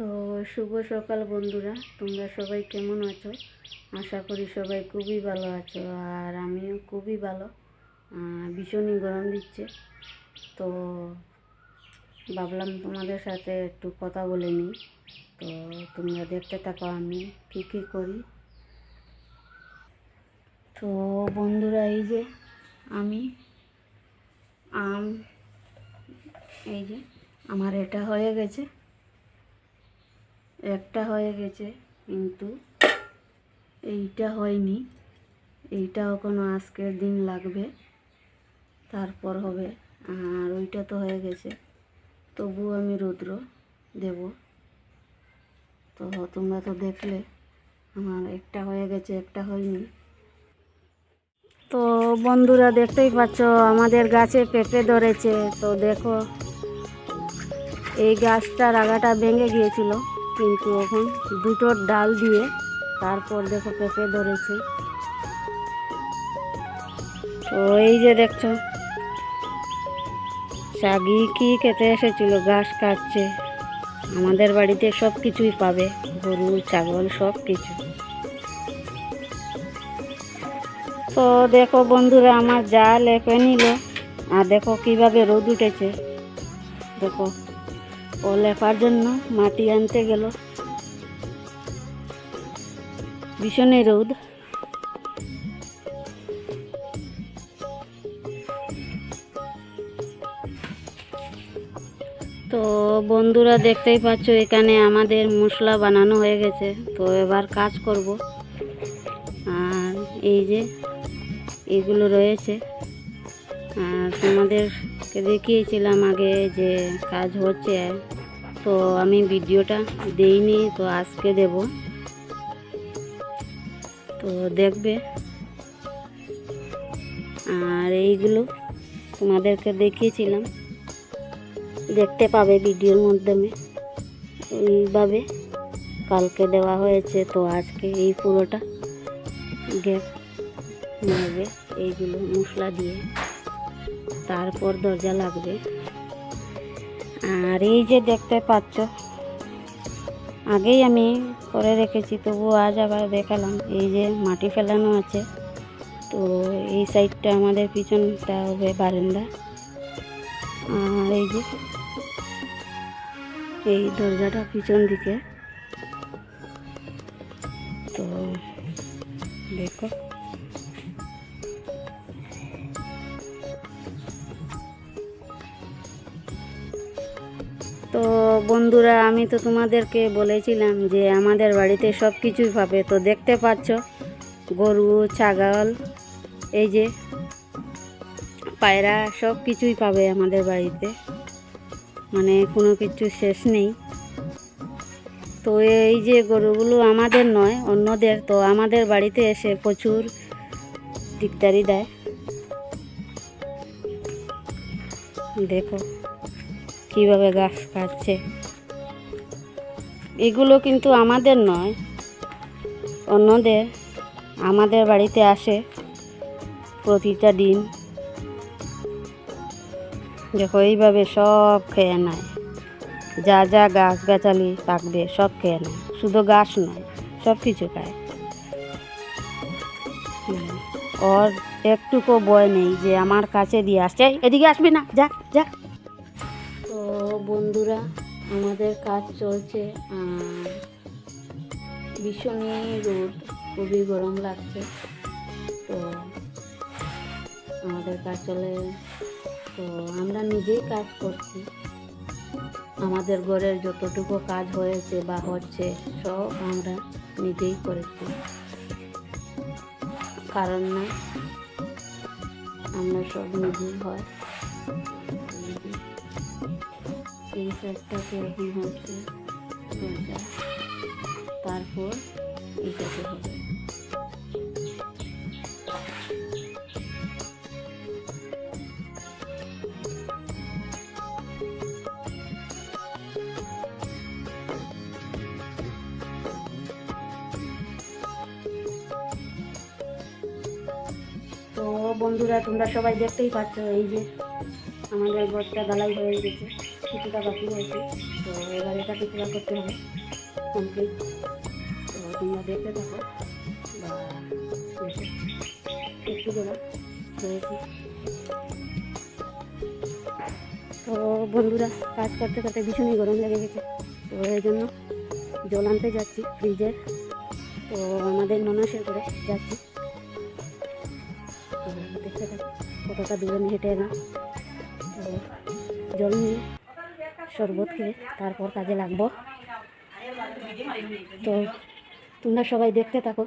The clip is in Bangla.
তো শুভ সকাল বন্ধুরা, তোমরা সবাই কেমন আছো? আশা করি সবাই খুবই ভালো আছো আর আমিও খুবই ভালো। ভীষণই গরম দিচ্ছে। তো ভাবলাম তোমাদের সাথে একটু কথা বলে নিই। তো তোমরা দেখতে থাকো আমি কী কী করি। তো বন্ধুরা, এই যে আমি আম, এই যে আমার এটা হয়ে গেছে। একটা হয়ে গেছে, কিন্তু এইটা হয়নি। এইটা কোনো আজকের দিন লাগবে, তারপর হবে। আর ওইটা তো হয়ে গেছে। তবু আমি রুদ্র দেব। তো তোমরা তো দেখলে, আমার একটা হয়ে গেছে, একটা হয়নি। তো বন্ধুরা দেখতেই পাচ্ছ, আমাদের গাছে পেঁপে ধরেছে। তো দেখো, এই গাছটার আগাটা ভেঙে গিয়েছিল। কিন্তু এখন দুটো ডাল দিয়ে তারপর দেখো পেঁপে ধরেছে। তো এই যে দেখছ। সাগি কি খেতে এসেছিল? ঘাস কাটছে। আমাদের বাড়িতে সব কিছুই পাবে। গরু, ছাগল, সব কিছু। তো দেখো বন্ধুরা, আমার যা লেপে নিল। আর দেখো কীভাবে রোদ উঠেছে। দেখো। ও লেপার জন্য মাটি আনতে গেল। ভীষণই রোদ। তো বন্ধুরা দেখতেই পাচ্ছ, এখানে আমাদের মশলা বানানো হয়ে গেছে। তো এবার কাজ করব। আর এই যে এগুলো রয়েছে। আর তোমাদেরকে দেখিয়েছিলাম আগে যে কাজ হচ্ছে, তো আমি ভিডিওটা দেইনি, তো আজকে দেব। তো দেখবে। আর এইগুলো তোমাদেরকে দেখিয়েছিলাম। দেখতে পাবে ভিডিওর মাধ্যমে। এইভাবে কালকে দেওয়া হয়েছে, তো আজকে এই পুরোটা। গ্যাপ মারবে এইগুলো মশলা দিয়ে। তারপর দরজা লাগবে। আর এই যে দেখতে পাচ্ছ, আগেই আমি করে রেখেছি, তবু আজ আবার দেখালাম। এই যে মাটি ফেলানো আছে, তো এই সাইডটা আমাদের পিছনটা হবে বারান্দা। আর এই যে এই দরজাটা পিছন দিকে। তো দেখো। তো বন্ধুরা, আমি তো তোমাদেরকে বলেছিলাম যে আমাদের বাড়িতে সব কিছুই পাবে। তো দেখতে পাচ্ছ, গরু, ছাগল, এই যে পায়রা, সব কিছুই পাবে আমাদের বাড়িতে। মানে কোনো কিছু শেষ নেই। তো এই যে গরুগুলো আমাদের নয়, অন্যদের। তো আমাদের বাড়িতে এসে প্রচুর দিকদারি দেয়। দেখো। কীভাবে গাছ কাটছে। এগুলো কিন্তু আমাদের নয়, অন্যদের। আমাদের বাড়িতে আসে প্রতিটা দিন। দেখো, এইভাবে সব খেয়ে নেয়। যা যা গাছ গাছালি পাকবে সব খেয়ে নেয়। শুধু গাছ নয়, সব কিছু খায়। ওর একটুকু বয় নেই যে আমার কাছে দিয়ে আসছে। এদিকে আসবি না, যা যা। বন্ধুরা, আমাদের কাজ চলছে আর ভীষণই রোদ, খুবই গরম লাগছে। তো আমাদের কাজ চলে, তো আমরা নিজেই কাজ করছি। আমাদের ঘরের যতটুকু কাজ হয়েছে বা হচ্ছে, সব আমরা নিজেই করেছি। কারণ না, আমরা সব নিজেই হয়। এই সাইডটাকে এখন হচ্ছে তারপর এইটাকে হবে। তো বন্ধুরা, তোমরা সবাই দেখতেই পাচ্ছ এই যে আমাদের ঘরটা ঢালাই হয়ে গেছে, কিছুটা বাকি হয়েছে তো এবার এটা টিকলা করতে হবে কমপ্লিট তো তোমরা দেখতে থাকো, বা একটু তো বন্ধুরা, কাজ করতে করতে ভীষণই গরম লেগে গেছে। তো এই জন্য জল আনতে যাচ্ছি ফ্রিজের তো আমাদের ননাসের করে যাচ্ছি। দেখতে থাকো, কতটা দূরে হেঁটে এলাম তো জল নিয়ে শরবত খেয়ে তারপর কাজে লাগবো। তো তোমরা সবাই দেখতে থাকো।